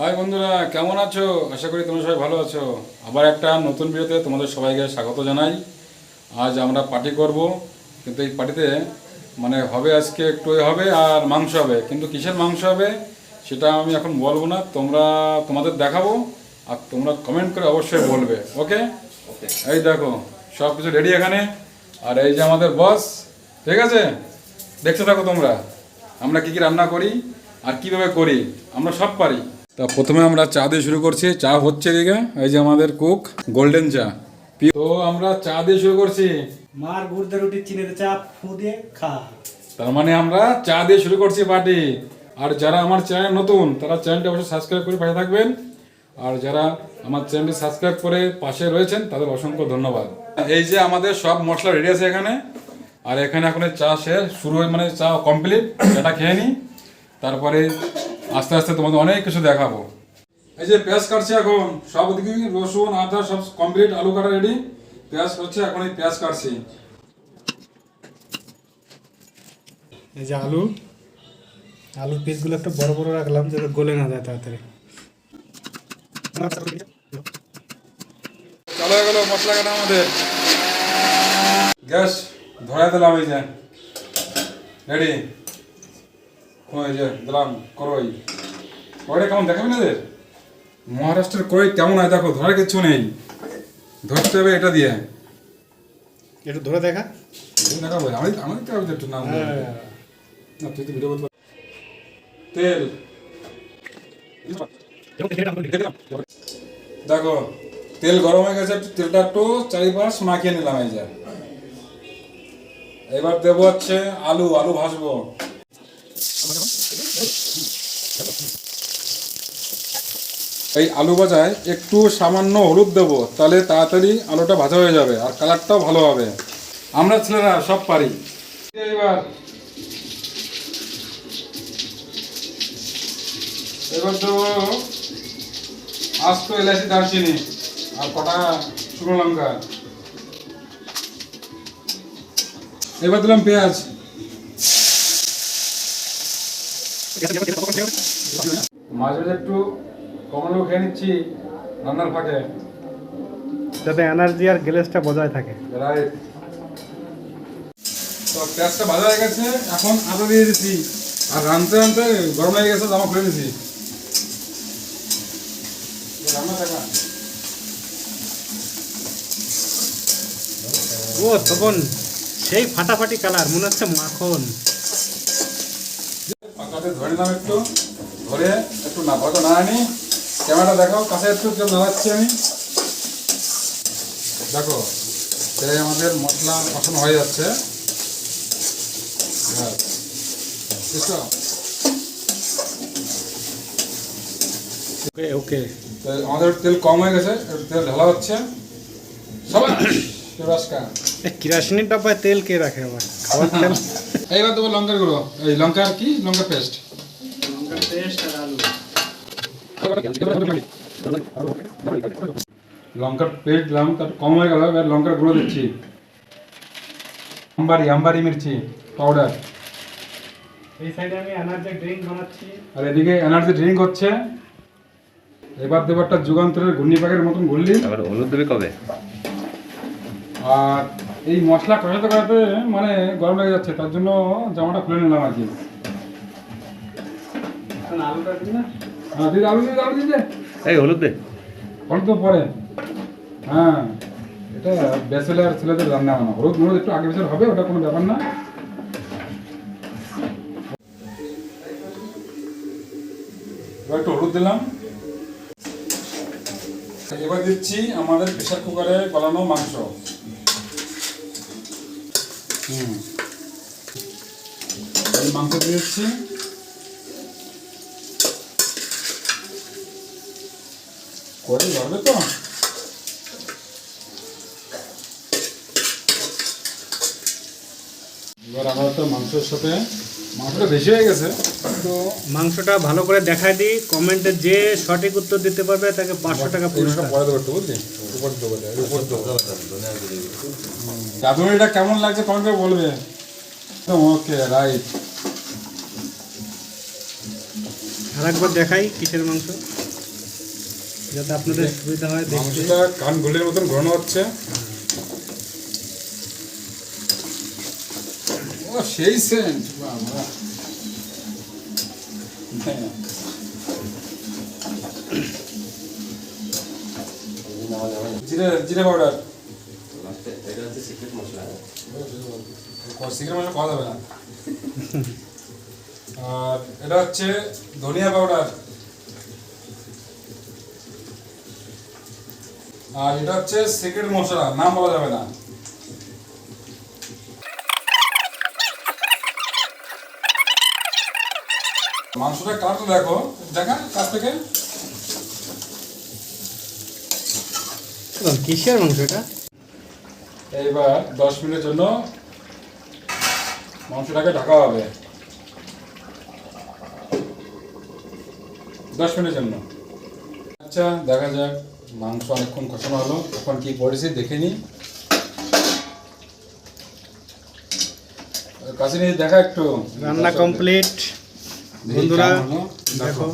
High বন্ধুরা, কেমন আছো? আশা করি তোমরা সবাই ভালো আছো। আবার একটা নতুন ভিডিওতে তোমাদের সবাইকে স্বাগত জানাই। আজ আমরা পার্টি করব, কিন্তু এই পার্টিতে মানে হবে আজকে একটু হবে আর মাংস হবে। কিন্তু কিসের মাংস হবে, সেটা আমি এখন বলব না, তোমরা তোমাদের দেখাবো আর তোমরা কমেন্ট করে অবশ্যই বলবে ওকে এই দেখো সব কিছু রেডি এখানে। আর এই যে আমাদের বস ঠিক আছে? দেখতে থাকো তোমরা, আমরা কি কি রান্না করি আর কীভাবে করি, আমরা সব পারি। তা প্রথমে আমরা চা দিয়ে শুরু করছি। চা হচ্ছে এদিকে এই যে আমাদের কুক গোল্ডেন চা। তো আমরা চা দিয়ে শুরু করছি। মার গুড়দে রুটি চিনিতে চাপ ফু দিয়ে খা। তার মানে আমরা চা দিয়ে শুরু করছি পার্টি। আর যারা আমার চ্যানেল নতুন তারা চ্যানেলটি অবশ্যই সাবস্ক্রাইব করে পাশে থাকবেন। আর যারা আমার চ্যানেলটি সাবস্ক্রাইব করে পাশে রয়েছেন তাদের অসংখ্য ধন্যবাদ। এই যে আমাদের সব মশলা রেডি আছে এখানে। আর এখানে এখন চা শেষ শুরু হয়ে মানে চা কমপ্লিট এটা খেয়ে নিই তারপরে আস্তে আস্তে তোমাদের অনেক কিছু দেখাবো। এই যে পেঁয়াজ কাটছি এখন সব ওদিকে রসুন আদা সব কমপ্লিট আলু কাটা রেডি পেঁয়াজ করছে এখন এই পেঁয়াজ কাটছি। এই যে আলু আলুর পিসগুলো একটু বড় বড় রাখলাম যাতে গলে না যায় তাড়াতাড়ি। চালু গেল মশলা কাটা আমাদের। গ্যাস ধরাই দিলাম এই যে। রেডি ওই যে দিলাম করই। কড়াইটা কেমন মহারাষ্ট্রের কড়াই হয় দেখো ধরার কিছু নেই। ধরতে হবে এটা দিয়ে। একটু ধরে দেখা। দেখাবো আমি আমি তো একটু নাম হ্যাঁ। না তুই তো ভিডিও করতে তেল। দেখো তেল গরম হয়ে গেছে তেলটা একটু চারিপাশ মাখিয়ে নিলাম এই যে। এবার দেবো হচ্ছে আলু আলু ভাজবো। এই আলু ভাজায় একটু সামান্য হলুদ দেবো, তাহলে তাড়াতাড়ি আলুটা ভাজা হয়ে যাবে আর কালারটাও ভালো হবে। আমরা ছেলেরা সব পারি। এবার এবার দেবো আস্ত এলাচি দারচিনি আর কটা শুকনো লঙ্কা। এবার দিলাম পেঁয়াজ। মাঝে একটু কমলো খেয়ে নিচ্ছি রান্নার ফাঁকে। যাতে এনার্জি আর গ্যাসটা বজায় থাকে। রাইট তো পেঁয়াজটা ভাজা হয়ে গেছে এখন আদা দিয়ে আর রানতে রানতে গরম হয়ে গেছে জামা খুলে দিছি ও তখন সেই ফাটাফাটি কালার মনে হচ্ছে মাখন। পাকাতে ধরে নিলাম একটু। ধরে একটু না ভালো না আনি। ক্যামেরা দেখো কাছে একটু একটু নাড়াচ্ছি আমি। দেখো এই আমাদের মশলা কষানো হয়ে যাচ্ছে। বুঝছ? ওকে ওকে আমাদের তেল কম হয়ে গেছে তেল ঢালা হচ্ছে। সবাই কিরাসিনের ডাব্বায় তেল কে রাখে আবার? খাবার তেল এইবার দেবো লঙ্কার গুঁড়ো। এই লঙ্কার কি? লঙ্কা পেস্ট। পেস্ট আর আলু লঙ্কার পেস্ট দিলাম তার কম হয়ে গেল এবার লঙ্কার গুঁড়ো দিচ্ছি। আম্বারি আম্বারি মির্চি পাউডার এই সাইডে আমি এনার্জি ড্রিঙ্ক বানাচ্ছি। আর এদিকে এনার্জি ড্রিঙ্ক হচ্ছে। এবার দেবো একটা যুগান্তরের ঘূর্ণি পাকের মতন ঘুরলি আবার হলুদ দেবে কবে? আর এই মশলা কষাতে কষাতে মানে গরম লেগে যাচ্ছে তার জন্য জামাটা খুলে নিলাম আর কি। হ্যাঁ দিদি আলু দিদি আলু দিদি এই হলুদ দে। অল্প পরে। হ্যাঁ এটা ছেলেদের রান্না বান্না। হলুদ একটু আগে পিছনে হবে ওটা কোনো ব্যাপার না। এবার একটু হলুদ দিলাম। এবার দিচ্ছি আমাদের প্রেশার কুকারে গলানো মাংস। হুম। মাংস দিয়ে করে ধরবে তো। এবার আমরা তো মাংসের সাথে মাংসটা বেশি হয়ে গেছে। তো মাংসটা ভালো করে দেখাই দিই। কমেন্টে যে সঠিক উত্তর দিতে পারবে তাকে পাঁচশো টাকা পুরস্কার। পরে দেবো একটু বুঝলি? উপর দেবো এটা, উপর দেবো। রাঁধুনিটা কেমন লাগছে কমেন্ট করে বলবে। ওকে রাইট আর একবার দেখাই কিসের মাংস। যাতে আপনাদের সুবিধা হয় দেখতে। মাংসটা কান গুলির মতন ঘন হচ্ছে। সেই সেন্ট বাবা। জিরে জিরে পাউডার সিক্রেট মশলা খাওয়া যাবে না আর এটা হচ্ছে ধনিয়া পাউডার আর এটা হচ্ছে সিক্রেট মশলা নাম বলা যাবে না। মাংসটা কাটতে দেখো। দেখা কাছ থেকে। কিসের মাংস এটা? এইবার দশ মিনিটের জন্য মাংসটাকে ঢাকা হবে। দশ মিনিটের জন্য। আচ্ছা দেখা যাক মাংস অনেকক্ষণ কষানো হলো। এখন কি পড়েছি দেখে নি। কাছে নিয়ে দেখা একটু। রান্না কমপ্লিট। বন্ধুরা, দেখো।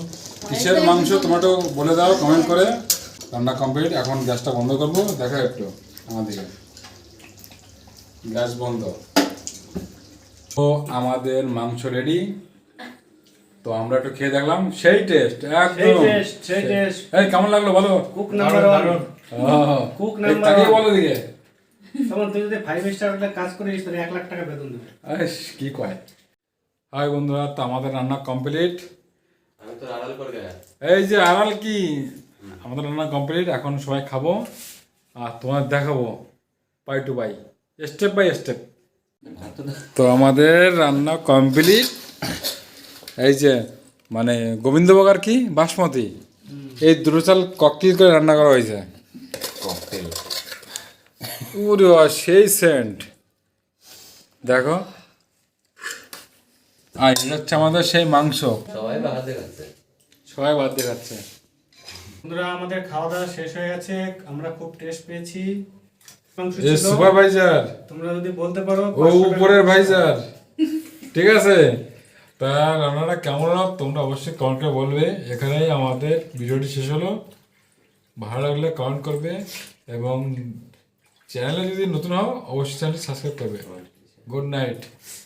কিসের মাংস তোমাকে বলে দাও কমেন্ট করে। রান্না কমপ্লিট এখন গ্যাসটা বন্ধ করব। দেখা একটু আমাদেরকে গ্যাস বন্ধ। তো আমাদের মাংস রেডি তো আমরা একটু খেয়ে দেখলাম সেই টেস্ট একদম। সেই। এই কেমন লাগল বলো? Cook number one Cook number তাকিয়ে বলো দিকে। তুই যদি ফাইভ স্টার কাজ করিস তাহলে এক লাখ টাকা বেতন দেবে। কি কয়? হাই বন্ধুরা তো আমাদের রান্না কমপ্লিট এই যে আড়াল কি? আমাদের রান্না কমপ্লিট এখন সবাই খাব। আর তোমার দেখাবো by two by step by step তো আমাদের রান্না কমপ্লিট এই যে মানে গোবিন্দভোগ আর কি? বাসমতি। এই দুটো চাল ককটেল করে রান্না করা হয়েছে। সেই সেন্ট দেখো। আর এটা হচ্ছে আমাদের সেই মাংস। সবাই বাহার দেখাচ্ছে সবাই বাদ দেখাচ্ছে বন্ধুরা আমাদের খাওয়া দাওয়া শেষ হয়ে গেছে। আমরা খুব টেস্ট পেয়েছি। সুপারভাইজার তোমরা যদি বলতে পারো ও উপরের ভাইজার ঠিক আছে? তা রান্নাটা কেমন হলো তোমরা অবশ্যই কমেন্টে বলবে। এখানেই আমাদের ভিডিওটি শেষ হলো। ভালো লাগলে কমেন্ট করবে এবং চ্যানেলে যদি নতুন হও অবশ্যই চ্যানেলটি সাবস্ক্রাইব করবে। Good night